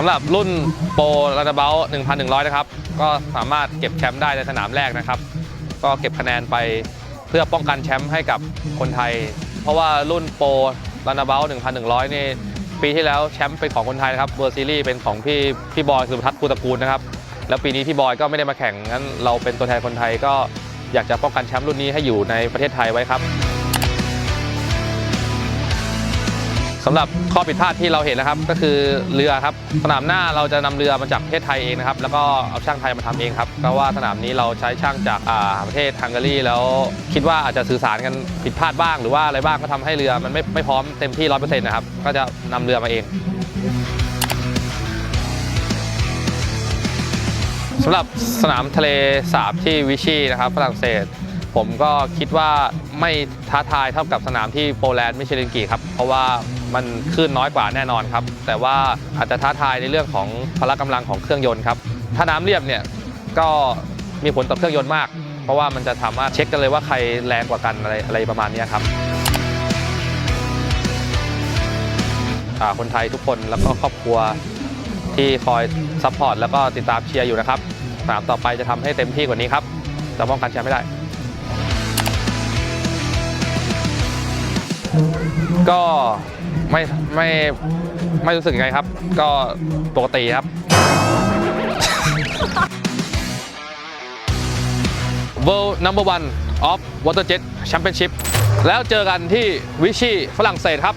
สำหรับรุ่นโปรระดับเบล1,100 นะครับ ก็สามารถเก็บแชมป์ได้ในสนามแรกนะครับ ก็เก็บคะแนนไปเพื่อป้องกันแชมป์ให้กับคนไทย เพราะว่ารุ่นโปรรันเบล1,100 นี่ปีที่แล้วแชมป์เป็นของคนไทยนะครับเวอร์ซีรีส์เป็นของพี่พี่บอยสุทัศน์ภูตระกูลนะครับ แล้วปีนี้พี่บอยก็ไม่ได้มาแข่งงั้นเราเป็นตัวแทนคนไทยก็อยากจะป้องกันแชมป์รุ่นนี้ให้อยู่ในประเทศไทยไว้ครับ สำหรับข้อผิดพลาดที่เราเห็นนะครับ ก็คือเรือครับสนามหน้าเราจะนำเรือมาจากประเทศไทยเองนะครับแล้วก็เอาช่างไทยมาทำเองครับก็ว่าสนามนี้เราใช้ช่างจากประเทศฮังการีแล้วคิดว่าอาจจะสื่อสารกันผิดพลาดบ้าง หรือว่าอะไรบ้างก็ทำให้เรือมันไม่ไม่พร้อมเต็มที่ร้อยเปอร์เซ็นต์นะครับก็จะนำเรือมาเองสำหรับสนามทะเลสาบที่วิชีนะครับฝรั่งเศส ผมก็คิดว่าไม่ท้าทายเท่ากับสนามที่โปแลนด์มิชลินกีครับ เพราะว่ามันคลื่นน้อยกว่าแน่นอนครับ แต่ว่าอาจจะท้าทายในเรื่องของพละกำลังของเครื่องยนต์ครับ ถ้าน้ำเรียบเนี่ยก็มีผลต่อเครื่องยนต์มาก เพราะว่ามันจะสามารถเช็คกันเลยว่าใครแรงกว่ากันอะไรอะไรประมาณนี้ครับอาคนไทยทุกคนแล้วก็ครอบครัวที่คอยซัพพอร์ตแล้วก็ติดตามเชียร์อยู่นะครับสนามต่อไปจะทำให้เต็มที่กว่านี้ครับจะป้องกันแชมป์ไม่ได้ ก็ไม่ไม่ไม่รู้สึกยังไงครับ ก็ปกติครับ World Number One of Waterjet Championship แล้วเจอกันที่วิชีฝรั่งเศสครับ